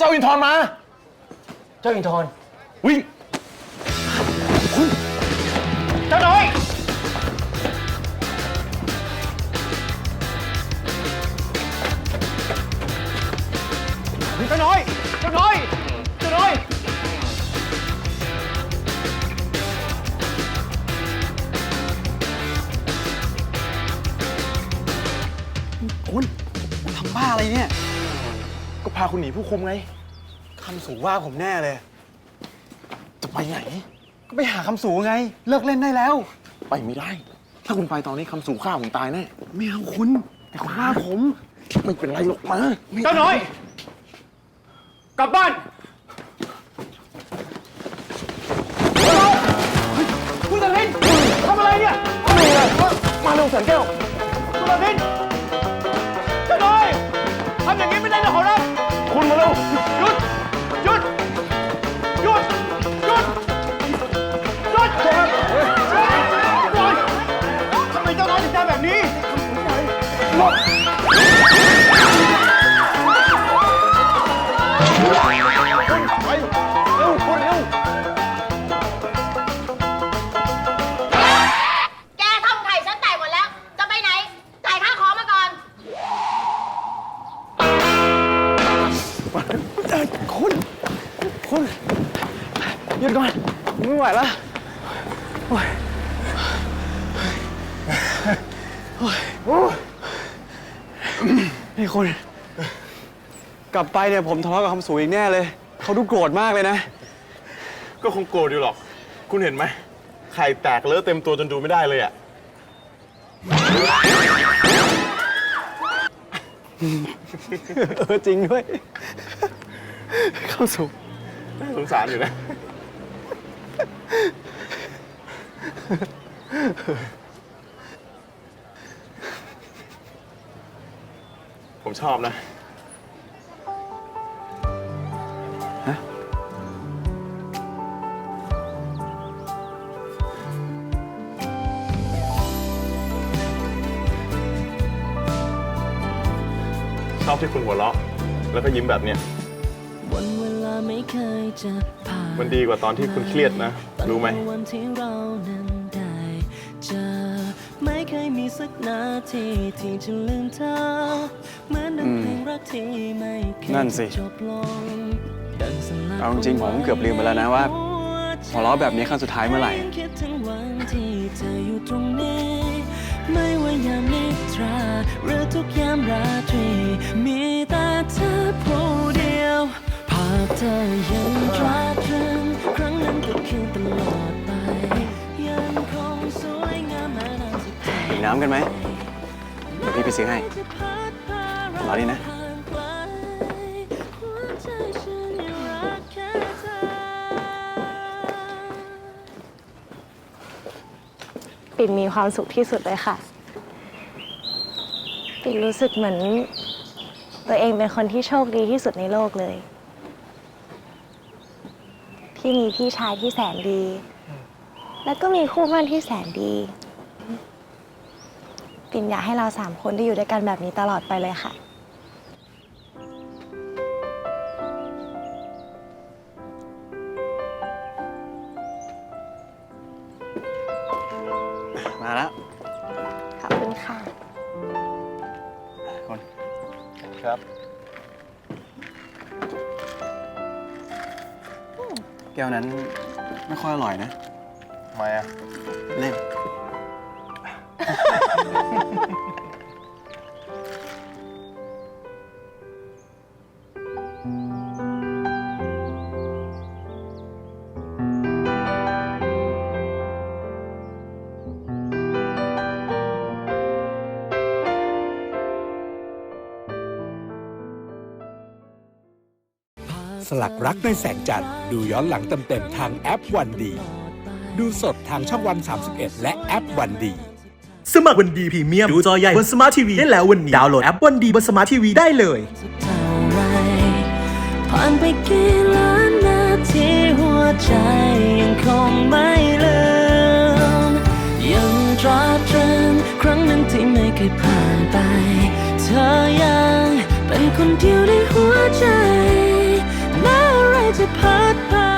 เจ้าอินทร์มา เจ้าอินทร์วิ่งเจ้าน้อย เจ้าน้อย เจ้าน้อย เจ้าน้อย คุณทำบ้าอะไรเนี่ย ก็พาคุณหนีผู้คุมไง คำสูว่าผมแน่เลย จะไปไหน ก็ไปหาคำสูไง เลิกเล่นได้แล้ว ไปไม่ได้ ถ้าคุณไปตอนนี้คำสู่ฆ่าผมตายแน่ ไม่เอาคุณ แต่คุณว่าผม ไม่เป็นไรหรอกมาไม่เจ้าน้อย กลับบ้าน คุณตาลินทำอะไรเนี่ยมาเร็วแสนแก้ว คุณตาลินเจ้าน้อยทำอย่างนี้ไม่ได้นะขอรับ คุณมาเร็วหยุดหยุดหยุดหยุดหยุดโอ๊ยทำไมเจ้าน้อยถึงทำแบบนี้ไปเร็วคุณเร็ว หยุดก่อน ไม่ไหวแล้วโอ้ยโอ้ยโอ้ยนี่คุณ กลับไปเนี่ยผมทะเลาะกับคำสูอีกแน่เลย เขาดูโกรธมากเลยนะ ก็คงโกรธอยู่หรอก คุณเห็นไหม ไข่แตกเลอะเต็มตัวจนดูไม่ได้เลยอะ เออจริงด้วย เข้าสู่ น่าสงสารอยู่นะ ผมชอบนะชอบที่คุณหัวเราะ แล้วก็ยิ้มแบบเนี้ย ม่เคยจะผ่านมันดีกว่าตอนที่คุณเครียดนะ รู้ไหมตลอดวันที่เรานั้นได้เจอไม่เคยมีสักนาทีที่จะลืมเธอเหมือนดังเพลงรักที่ไม่เคยนั่นสิ จบลงดังสลับเอาจริงๆผมเกือบลืมไปแล้วนะว่าหัวเราะแบบนี้ครั้งสุดท้ายเมื่อไหร่ คิดถึงวันที่เธออยู่ตรงนี้ ไม่ว่ายามนิทราหรือทุกยามราตรี มีแต่เธอผู้เดียวภาพ เธอยังตราตรึงครั้งนั้นก็คือตลอดไปยังคงสวยงามแม้นานสักเท่ามีน้ำกันไหมเดี๋ยวพี่ไปซื้อให้จะพัดพารอนี่นะห่างไกลหัวใจฉันยังรักแค่เธอปิ่นมีความสุขที่สุดเลยค่ะ ปิ่นรู้สึกเหมือน ตัวเองเป็นคนที่โชคดีที่สุดในโลกเลย ที่มีพี่ชายที่แสนดี แล้วก็มีคู่มั่นที่แสนดี ปิ่นอยากให้เราสามคนได้อยู่ด้วยกันแบบนี้ตลอดไปเลยค่ะ มาแล้วขอบคุณค่ะ คนครับแก้วนั้นไม่ค่อยอร่อยนะ ทำไมอะ เล่น สลักรักในแสงจันทร์ดูย้อนหลังเต็มๆทางแอปวันดี ดูสดทางช่องวัน 31 และแอปวันดี สมัครวันดีพรีเมียมดูจอใหญ่บนสมาร์ททีวีได้แล้ววันนี้ ดาวน์โหลดแอปวันดีบนสมาร์ททีวีได้เลย สักเท่าไรผ่านไปกี่ล้านนาทีหัวใจยังคงไม่ลืมยังตราตรึงครั้งหนึ่งที่ไม่เคยผ่านไป เธอยังเป็นคนเดียวในหัวใจ จะพัดพา